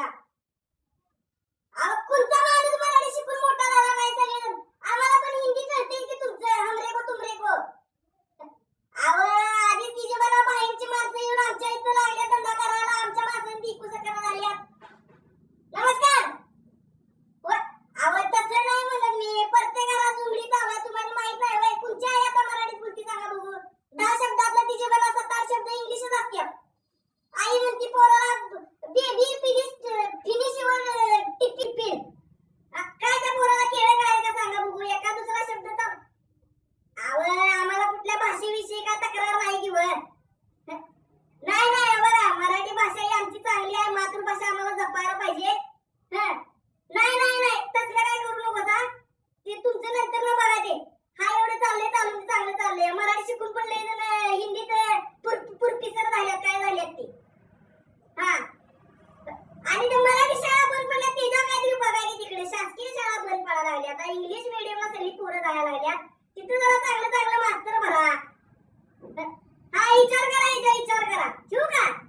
Yeah. का तक्रार नाही की वर? नाही नाही बघा मराठी भाषा ही आमची चांगली आहे. मातृभाषा आम्हाला जपायला पाहिजे. नाही नाही नाही. तसलं काय करू नको हा ते तुमचं नंतर ना बघा ते. हा एवढं चाललंय चालू म्हणजे चांगलं चाललंय. मराठी शिकून पण लय जण हिंदीत पुरपी सर झाल्यात काय झाल्यात ते. हा. आणि ते मराठी शाळा बंद पडल्या त्याच्या काहीतरी बघायला तिकडे. शासकीय शाळा बंद पडायला लागल्या. आता इंग्लिश मिडियमला सगळी पोरं जायला लागल्या. तिथं जरा चांगलं चांगलं मास्तर भरा हा विचार करा याचा विचार करा. ठेवू का?